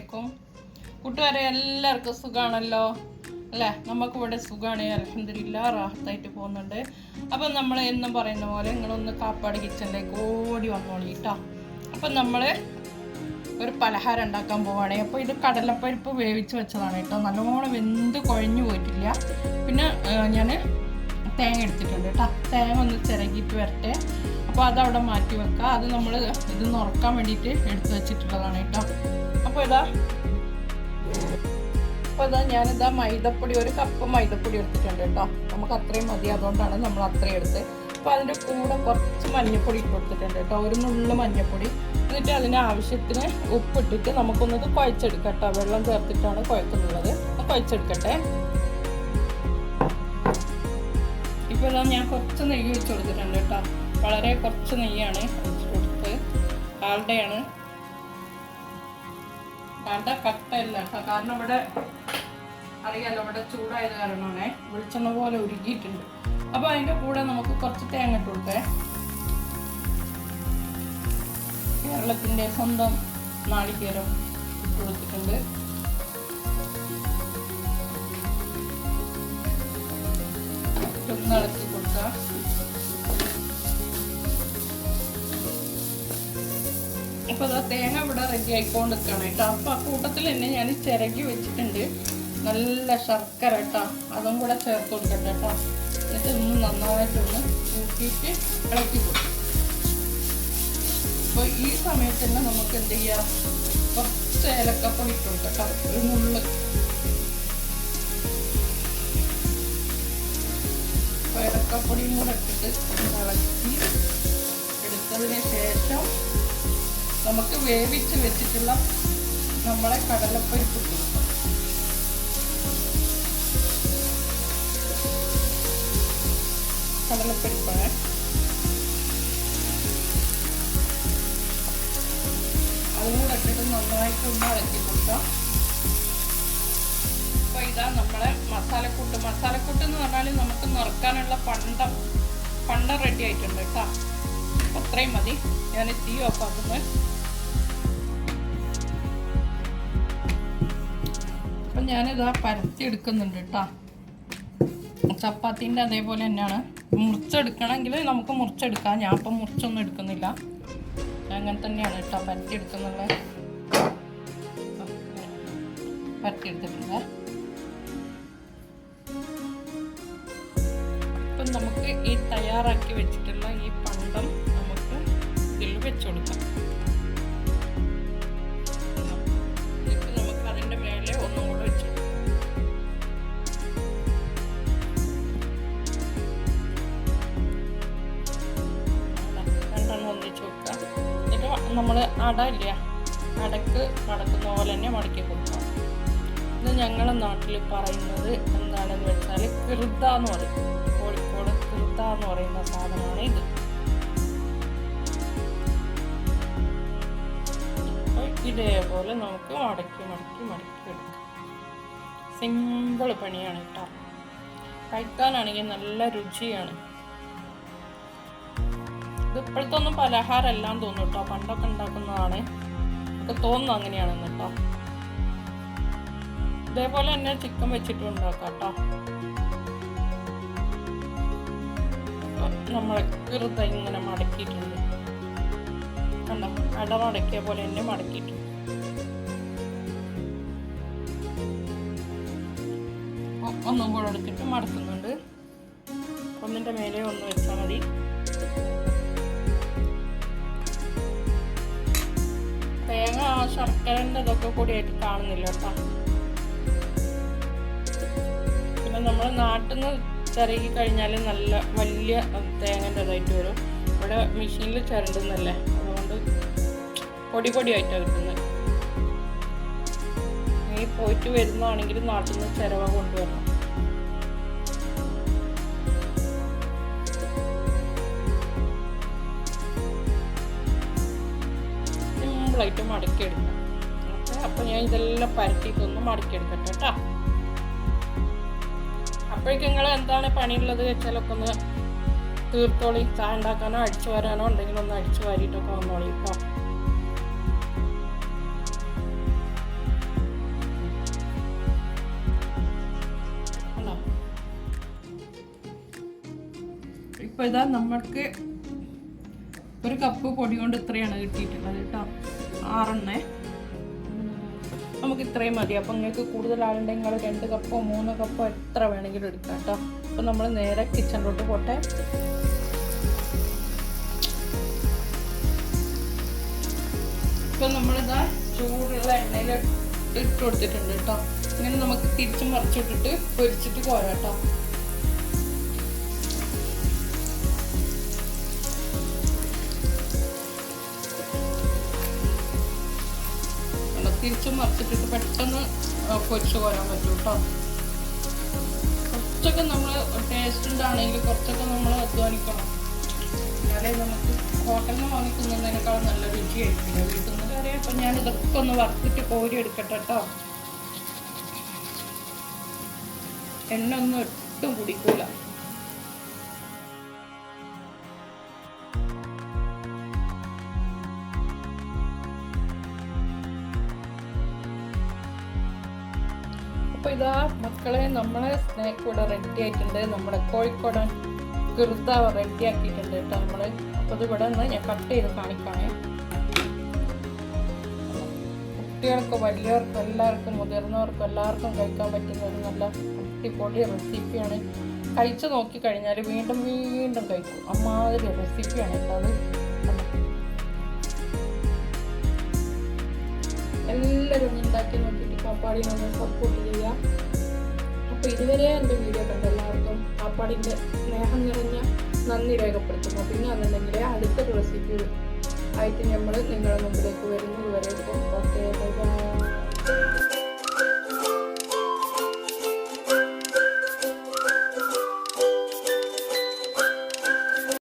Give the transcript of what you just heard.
അലൈക്കും കൂട്ടുകാരെ എല്ലാവർക്കും സുഖാണല്ലോ? അല്ലേ? നമുക്കിവിടെ സുഖമാണ് അലഹമില്ല റാഹത്തായിട്ട് പോകുന്നുണ്ട്. അപ്പം നമ്മൾ എന്നും പറയുന്ന പോലെ നിങ്ങളൊന്ന് കാപ്പാട് കിച്ചണിലേക്ക് ഓടി വന്നോളി കേട്ടോ അപ്പം നമ്മൾ ഒരു പലഹാരം ഉണ്ടാക്കാൻ പോവുകയാണ് അപ്പോൾ ഇത് കടലപ്പരിപ്പ് വേവിച്ച് വെച്ചതാണ് കേട്ടോ നല്ലോണം വെന്ത് കുഴഞ്ഞു പോയിട്ടില്ല. പിന്നെ ഞാൻ തേങ്ങ എടുത്തിട്ടുണ്ട് കേട്ടോ തേങ്ങ ഒന്ന് ചിരകിയിട്ട് വരട്ടെ. അപ്പോൾ അതവിടെ മാറ്റി വെക്കുക അത് നമ്മൾ ഇത് നുറക്കാൻ വേണ്ടിയിട്ട് എടുത്തു വെച്ചിട്ടുള്ളതാണ് കേട്ടോ അപ്പോൾ ഇതാ ഇതാ ഞാനിതാ മൈദപ്പൊടി ഒരു കപ്പ് മൈദപ്പൊടി എടുത്തിട്ടുണ്ട് കേട്ടോ. നമുക്ക് അത്രയും മതി അതുകൊണ്ടാണ് നമ്മൾ അത്രയും എടുത്ത് അപ്പോൾ അതിന്റെ കൂടെ കുറച്ച് മഞ്ഞൾപ്പൊടി ഇട്ട് കൊടുത്തിട്ടുണ്ട് കേട്ടോ. ഒരു നുള്ളു മഞ്ഞൾപ്പൊടി എന്നിട്ട് അതിന് ആവശ്യത്തിന് ഉപ്പിട്ടിട്ട് നമുക്കൊന്നത് കുഴച്ചെടുക്കാം കേട്ടോ. വെള്ളം ചേർത്തിട്ടാണ് കുഴക്കുന്നുള്ളത്. കുഴച്ചെടുക്കട്ടെ. ഇപ്പോൾ ഞാൻ കുറച്ച് നെയ്യ് ഒഴിച്ച് കൊടുത്തിട്ടുണ്ട് കേട്ടോ. വളരെ കുറച്ച് നെയ്യാണ് കുറച്ച് കൊടുത്ത് ആളുടെയാണ്. കട കട്ടയില്ല കേട്ടോ കാരണം ഇവിടെ അറിയാലോ ഇവിടെ ചൂടായത് കാരണമാണേ വെളിച്ചെണ്ണ പോലെ ഉരുകിയിട്ടുണ്ട്. അപ്പോൾ അതിന്റെ കൂടെ നമുക്ക് കുറച്ച് തേങ്ങ ഇട്ട് കൊടുക്കേ കേരളത്തിന്റെ സ്വന്തം നാളികേരം ഇട്ട് കൊടുത്തിട്ടുണ്ട്. ഇളക്കി കൊടുക്കുക അപ്പോൾ അതാ തേങ്ങ ഇവിടെ റെഡി ആയിക്കൊണ്ട് നിൽക്കണം കേട്ടോ. അപ്പോൾ ആ കൂട്ടത്തിൽ തന്നെ ഞാൻ ചിരകി വെച്ചിട്ടുണ്ട്. നല്ല ശർക്കര കേട്ടോ. അതും കൂടെ ചേർത്ത് കൊടുക്കട്ടെ കേട്ടോ. എന്നിട്ട് ഒന്ന് നന്നായിട്ടൊന്ന് കൂട്ടിയിട്ട് ഇളക്കി കൊടുക്കും. അപ്പോൾ ഈ സമയത്ത് തന്നെ നമുക്ക് എന്ത് ചെയ്യാം? കുറച്ച് ഏലക്കപ്പൊടി ഇട്ട് കൊടുക്കട്ടോ. ഒരു നുള്ള്. ഏലക്കപ്പൊടിയും കൂടെ ഇട്ടിട്ട് ഇളക്കി എടുത്തതിന് ശേഷം നമുക്ക് വേവിച്ച് വെച്ചിട്ടുള്ള നമ്മളെ കടലപ്പരിപ്പ്. കൊടുക്കാം കടലപ്പരിപ്പാണ് അതുകൂടെ ഇട്ടിട്ട് നന്നായിട്ട് ഒന്ന് ഇളക്കി കൊടുക്കാം. അപ്പോൾ ഇതാ നമ്മളെ മസാലക്കൂട്ട്. മസാലക്കൂട്ട് എന്ന് പറഞ്ഞാൽ നമുക്ക് നിറക്കാനുള്ള പണ്ടം. പണ്ടം റെഡി ആയിട്ടുണ്ട് കേട്ടോ. അത്രയും മതി. ഞാൻ തീ ഓഫാക്കുന്നത് ഞാനിതാ പരത്തി എടുക്കുന്നുണ്ട് കേട്ടോ ചപ്പാത്തിന്റെ അതേപോലെ തന്നെയാണ്. മുറിച്ചെടുക്കണമെങ്കിൽ നമുക്ക് മുറിച്ചെടുക്കാം. ഞാൻ ഇപ്പം മുറിച്ചൊന്നും എടുക്കുന്നില്ല. അങ്ങനെ തന്നെയാണ് കേട്ടോ പരത്തി പരത്തിയെടുത്തിട്ടുണ്ട് ഇപ്പം നമുക്ക് ഈ തയ്യാറാക്കി വെച്ചിട്ടുള്ള ഈ പണ്ടം നമുക്ക് ഇതിൽ വെച്ച് കൊടുക്കാം. നമ്മൾ അട ഇല്ല അടക്ക് മടക്കുന്ന പോലെ തന്നെ മടക്കി കൊടുക്കാം ഇത് ഞങ്ങളുടെ നാട്ടിൽ പറയുന്നത് എന്താണെന്ന് വെച്ചാൽ കൃത എന്ന് പറയും. കോഴിക്കോട് കൃത എന്ന് പറയുന്ന സാധനമാണ് ഇത്. ഇതേപോലെ നമുക്ക് മടക്കി മടക്കി മടക്കി എടുക്കാം. സിമ്പിൾ പണിയാണ് കേട്ടോ കഴിക്കാനാണെങ്കിൽ നല്ല രുചിയാണ്. ഇത് ഇപ്പോഴത്തെ ഒന്നും പലഹാരമെല്ലാം തോന്നും കേട്ടോ. പണ്ടൊക്കെ ഉണ്ടാക്കുന്നതാണ്. ഒക്കെ തോന്നുന്നു അങ്ങനെയാണെന്ന് കേട്ടോ. ഇതേപോലെ തന്നെ ചിക്കൻ വെച്ചിട്ട് ഉണ്ടാക്കാം കേട്ടോ. നമ്മളെ കൃത ഇങ്ങനെ മടക്കിയിട്ടുണ്ട്. കണ്ടോ? അട മടക്കിയ പോലെ തന്നെ മടക്കിയിട്ടുണ്ട്. ഒന്നും കൂടെ എടുത്തിട്ട് മടക്കുന്നുണ്ട്. ഒന്നിന്റെ മേലെ ഒന്ന് വെച്ചാൽ മതി. ശർക്കരന്റെ ഇതൊക്കെ കൂടിയായിട്ട് കാണുന്നില്ല കേട്ടോ. പിന്നെ നമ്മൾ നാട്ടിൽ നിന്ന് ചിരകി കഴിഞ്ഞാൽ നല്ല വലിയ തേങ്ങന്റെ ഇതായിട്ട് വരും. ഇവിടെ മെഷീനിൽ ചിരണ്ടുന്നല്ലേ? അതുകൊണ്ട് പൊടി പൊടിയായിട്ടാണ് കിട്ടുന്നത്. ഈ പോയിട്ട് വരുന്നതാണെങ്കിൽ നാട്ടിൽ നിന്ന് ചിരവ കൊണ്ടുവരണം. പ്ലേറ്റ് മടക്കി എടുക്കാം അപ്പൊ ഞാൻ ഇതെല്ലാം പരട്ടിട്ട് പരത്തിയിട്ടൊന്ന് മടക്കിയെടുക്കട്ടെ കേട്ടോ. അപ്പോഴേക്കും നിങ്ങൾ എന്താണ് പണിയുള്ളത് വെച്ചാലൊക്കെ ഒന്ന് തീർത്തോളി. ചായ ഉണ്ടാക്കാനോ അടിച്ചു വരാനോ ഉണ്ടെങ്കിൽ ഒന്ന് അടിച്ചു വാരിയിട്ടൊക്കെ വന്നോളി ഇപ്പോൾ ഇപ്പൊ ഇതാ നമ്മൾക്ക് ഒരു കപ്പ് പൊടി കൊണ്ട് ഇത്രയാണ് കിട്ടിയിട്ടുള്ളത് കേട്ടോ. ആറെണ്ണേ. നമുക്ക് ഇത്രയും മതി. അപ്പം നിങ്ങൾക്ക് കൂടുതൽ ആളുണ്ടെങ്കിൽ നിങ്ങൾ രണ്ട് കപ്പോ മൂന്ന് കപ്പോ എത്ര വേണമെങ്കിലും എടുക്കാം കേട്ടോ. അപ്പം നമ്മൾ നേരെ കിച്ചണിലോട്ട് പോട്ടെ. ഇപ്പം നമ്മളിതാ ചൂടുള്ള എണ്ണയിൽ ഇട്ട് കൊടുത്തിട്ടുണ്ട് കേട്ടോ. ഇങ്ങനെ നമുക്ക് തിരിച്ചും മറിച്ചിട്ടിട്ട് പൊരിച്ചിട്ട് പോരാം തിരിച്ചും മറിച്ചിട്ടിട്ട് പെട്ടെന്ന് പൊരിച്ച് പോരാൻ പറ്റും കേട്ടോ കുറച്ചൊക്കെ നമ്മൾ ടേസ്റ്റ് ഉണ്ടാണെങ്കിൽ കുറച്ചൊക്കെ നമ്മൾ അധ്വാനിക്കണം. എന്നാലേ നമുക്ക് ഹോട്ടലിൽ നിന്ന് വാങ്ങിക്കുന്നതിനേക്കാളും നല്ല രുചിയായിരിക്കില്ല വീട്ടിൽ നിന്ന് കറിയാം അപ്പം ഞാൻ ഇതൊക്കെ ഒന്ന് വറുത്തിട്ട് കോരി എടുക്കട്ടെ കേട്ടോ എണ്ണ ഒന്നും ഒട്ടും കുടിക്കൂല. അപ്പൊ ഇതാ മക്കളെ നമ്മളെ സ്നാക്ക് ഇവിടെ റെഡി ആയിട്ടുണ്ട്. നമ്മുടെ കോഴിക്കോടൻ ഗിർദ റെഡി ആക്കിയിട്ടുണ്ട് കേട്ടോ നമ്മൾ അപ്പോൾ ഇത് ഇവിടെ നിന്ന് ഞാൻ കട്ട് ചെയ്ത് കാണിക്കാണേ. കുട്ടികൾക്ക് വലിയവർക്കും എല്ലാവർക്കും മുതിർന്നവർക്കും എല്ലാവർക്കും കഴിക്കാൻ പറ്റുന്ന ഒരു നല്ല അടിപൊളി റെസിപ്പിയാണ് കഴിച്ചു നോക്കി കഴിഞ്ഞാൽ വീണ്ടും വീണ്ടും കഴിക്കും. അമ്മാതിരി റെസിപ്പിയാണ് അത്. എല്ലാവരും ഉണ്ടാക്കി നോക്കിയിട്ട് ആപ്പാടിനെ നമ്മൾ സപ്പോർട്ട് ചെയ്യുക. അപ്പോൾ ഇതുവരെ എന്റെ വീഡിയോ കണ്ട എല്ലാവർക്കും ആപ്പാടിന്റെ സ്നേഹം നിറഞ്ഞ നന്ദി രേഖപ്പെടുത്തുന്നു. പിന്നെ വന്നിട്ടുണ്ടെങ്കിൽ അടുത്ത റെസിപ്പി ആയിട്ട് നമ്മൾ നിങ്ങളുടെ മുമ്പിലേക്ക് വരുന്നത് വരെ ഓക്കെ ബൈ ബൈ